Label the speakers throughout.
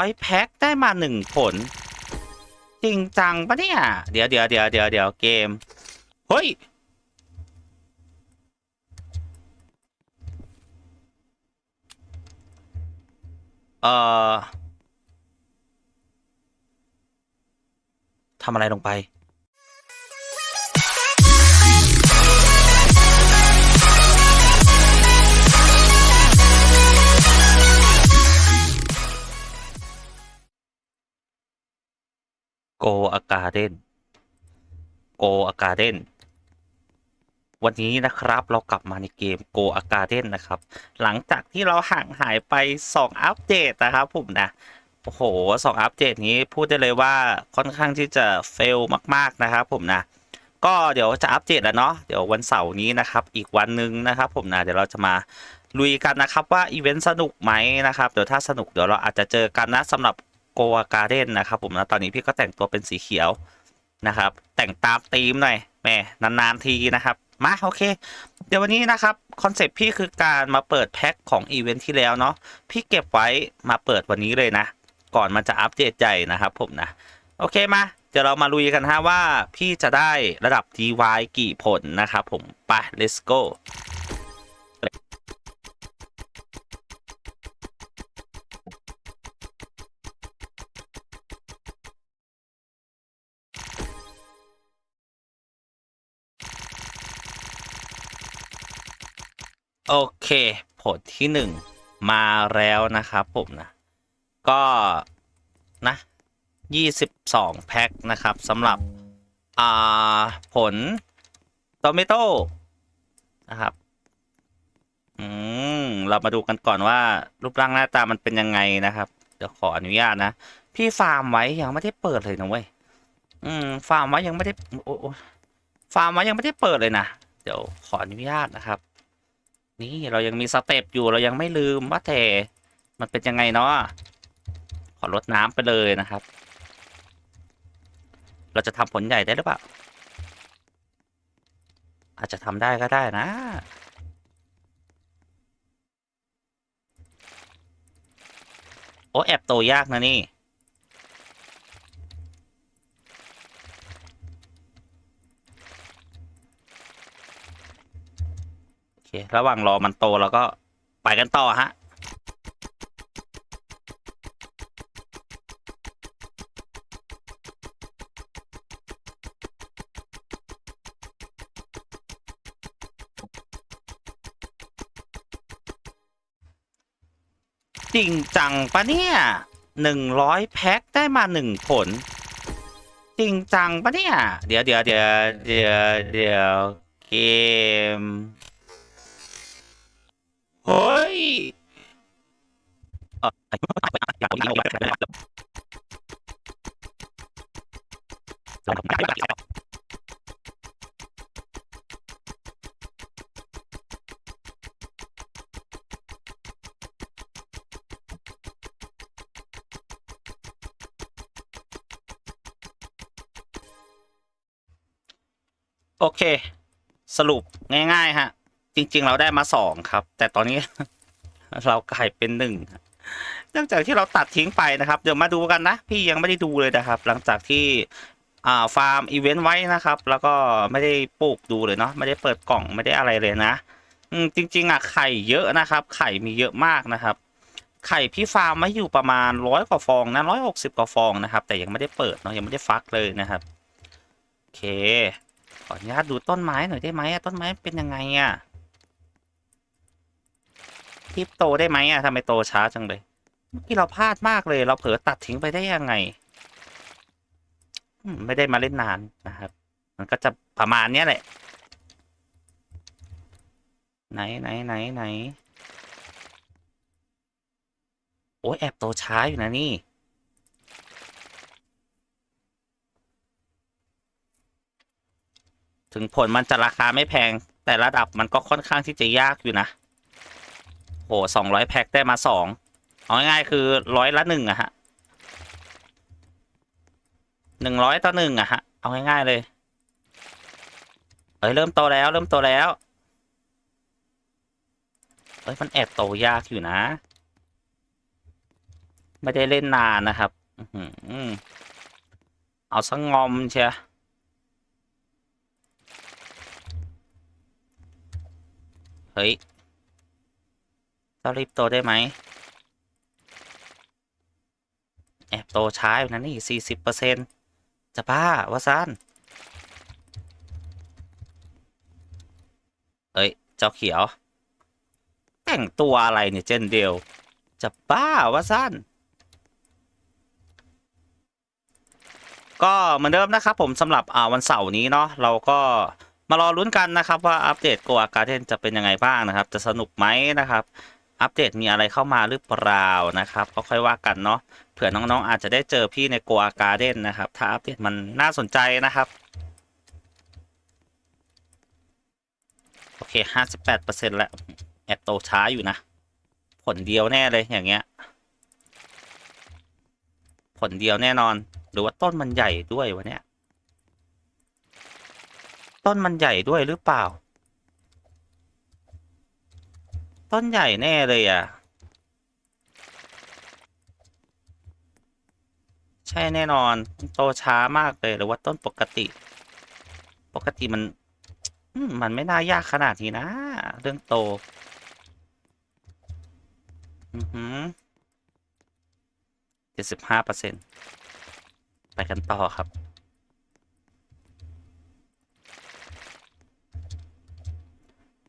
Speaker 1: ไอแพ็คได้มาหนึ่งผล จริงจังปะเนี่ย เดี๋ยวเดี๋ยวเดี๋ยวเดี๋ยวเดี๋ยวเกม เฮ้ย เอ่อทำอะไรลงไป โกอากาเดนโกอากาเดนวันนี้นะครับเรากลับมาในเกมโกอากาเดนนะครับ หลังจากที่เราห่างหายไป 2 อัปเดตนะครับผมนะ โอ้โหสองอัปเดตนี้พูดได้เลยว่าค่อนข้างที่จะเฟลมากๆนะครับผมนะก็เดี๋ยวจะอัปเดตแล้วเนาะเดี๋ยววันเสาร์นี้นะครับ อีกวันหนึ่งนะครับผมนะเดี๋ยวเราจะมาลุยกันนะครับว่าอีเวนต์สนุกไหมนะครับ เดี๋ยวถ้าสนุกเดี๋ยวเราอาจจะเจอกันนะสำหรับ โกอาการ์เดนนะครับผมนะตอนนี้พี่ก็แต่งตัวเป็นสีเขียวนะครับ แต่งตามธีมหน่อยแหมนานๆทีนะครับมาโอเค เดี๋ยววันนี้นะครับคอนเซปต์พี่คือการมาเปิดแพ็คของอีเวนท์ที่แล้วเนาะพี่เก็บไว้มาเปิดวันนี้เลยนะ ก่อนมันจะอัปเดตใหญ่นะครับผมนะ โอเคมา เดี๋ยวเรามาลุยกันฮะว่าพี่จะได้ระดับ DY กี่ผลนะครับผมไป let's go โอเคผลที่หนึ่งมาแล้วนะครับผมนะ ก็นะยี่สิบสองแพ็คนะครับสำหรับอ่าผลโตเมโต้นะครับ อืม เรามาดูกันก่อนว่า รูปร่างหน้าตามันเป็นยังไงนะครับ เดี๋ยวขออนุญาตนะ พี่ฟาร์มไว้ยังไม่ได้เปิดเลยนะเว้ย อืม ฟาร์มไว้ยังไม่ได้โอ้ฟาร์มไว้ยังไม่ได้เปิดเลยนะ เดี๋ยวขออนุญาตนะครับ นี่เรายังมีสเต็ปอยู่เรายังไม่ลืมว่าแต่มันเป็นยังไงเนาะขอลดน้ำไปเลยนะครับ เราจะทำผลใหญ่ได้หรือเปล่า อาจจะทำได้ก็ได้นะ โอ้แอบโตยากนะนี่ ระหว่างรอมันโตแล้วก็ไปกันต่อฮะจริงจังปะเนี่ยหนึ่งร้อยแพ็คได้มาหนึ่งผล จริงจังปะเนี่ย เดี๋ยวเดี๋ยวเดี๋ยวเดี๋ยวเดี๋ยวเกม โอเค สรุปง่าย ๆ ฮะ จริง ๆ เราได้มาสองครับ แต่ตอนนี้ เรากลายเป็นหนึ่งเนื่องจากที่เราตัดทิ้งไปนะครับ เดี๋ยวมาดูกันนะ พี่ยังไม่ได้ดูเลยนะครับ หลังจากที่อ่าฟาร์มอีเวนต์ไว้นะครับ แล้วก็ไม่ได้ปลูกดูเลยเนาะไม่ได้เปิดกล่องไม่ได้อะไรเลยนะอืมจริง ๆอะไข่เยอะนะครับ ไข่มีเยอะมากนะครับ ไข่พี่ฟาร์มไว้อยู่ประมาณร้อยกว่าฟองนะร้อยหกสิบกว่าฟองนะครับ แต่ยังไม่ได้เปิดเนาะยังไม่ได้ฟักเลยนะครับโอเคขออนุญาตดูต้นไม้หน่อยได้ไหมต้นไม้เป็นยังไงอะ ทิปโตได้ไหมอะทำไมโตช้าจังเลยเมื่อกี้เราพลาดมากเลย เราเผลอตัดทิ้งไปได้ยังไงไม่ได้มาเล่นนานนะครับ มันก็จะประมาณนี้แหละ ไหนไหนไหนไหนโอ้ยแอบโตช้าอยู่นะนี่ ถึงผลมันจะราคาไม่แพง แต่ระดับมันก็ค่อนข้างที่จะยากอยู่นะ โหสองร้อยแพ็คได้มาสองเอาง่ายๆคือร้อยละหนึ่งอะฮะหนึ่งร้อยต่อหนึ่งอะฮะ เอาง่ายๆเลยเอ้ยเริ่มโตแล้ว เริ่มโตแล้วเอ้ยมันแอบโตยากอยู่นะ ไม่ได้เล่นนานนะครับเอาสังงอมเชียเฮ้ย ต้องรีบโตได้ไหมแอบโตช้าอยู่นะนี่สี่สิบเปอร์เซ็นจะบ้าวะซานเอ้ย เจ้าเขียว แต่งตัวอะไรเนี่ยเจนเดียว จะบ้าวะซันก็เหมือนเดิมนะครับผมสำหรับวันเสาร์นี้เนาะเราก็มารอลุ้นกันนะครับว่าอัปเดตโกอาการ์เดนจะเป็นยังไงบ้างนะครับ จะสนุกไหมนะครับ อัปเดตมีอะไรเข้ามาหรือเปล่านะครับ ก็ค่อยว่ากันเนาะเผื่อน้องๆ อาจจะได้เจอพี่ในโกอาการ์เด้นนะครับ ถ้าอัปเดตมันน่าสนใจนะครับ โอเคห้าสิบแปดเปอร์เซ็นต์แล้วแอบโตช้าอยู่นะ ผลเดียวแน่เลยอย่างเงี้ย ผลเดียวแน่นอน หรือว่าต้นมันใหญ่ด้วยวะเนี่ย ต้นมันใหญ่ด้วยหรือเปล่า ต้นใหญ่แน่เลยอะ ใช่แน่นอน โตช้ามากเลยหรือว่าต้นปกติ ปกติมันมมันไม่น่ายากขนาดนี้นะ เรื่องโต อือหือเจ็ดสิบห้าเปอร์เซ็นต์ไปกันต่อครับ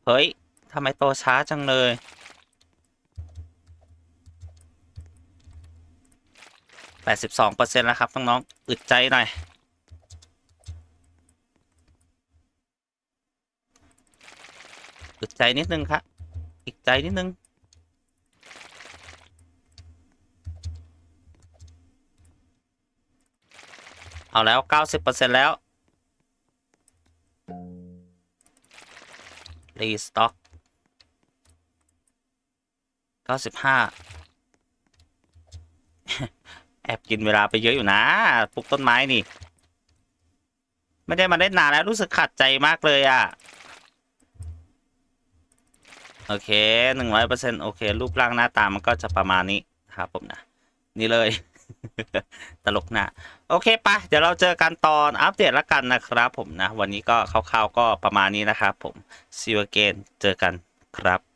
Speaker 1: เฮ้ย ทำไมโตช้าจังเลยแปดสิบสองเปอร์เซ็นต์แล้วครับน้องๆอึดใจหน่อย อึดใจนิดนึงครับ อีกใจนิดนึงเอาแล้วเก้าสิบเปอร์เซ็นแล้วรีสต็อก ก้าสิบห้าแอบกินเวลาไปเยอะอยู่นะปลูกต้นไม้นี่ ไม่ได้มาได้นานแล้วรู้สึกขัดใจมากเลยอะ่ะ โอเคหนึ่งร้อยเปอร์เซ็นโอเค รูปร่างหน้าตามันก็จะประมาณนี้ครับผมนะ นี่เลย ตลกหนะ โอเคปะเดี๋ยวเราเจอกันตอนอัปเดตละกันนะครับผมนะ วันนี้ก็คร่าวๆก็ประมาณนี้นะครับผม see you again เจอกันครับ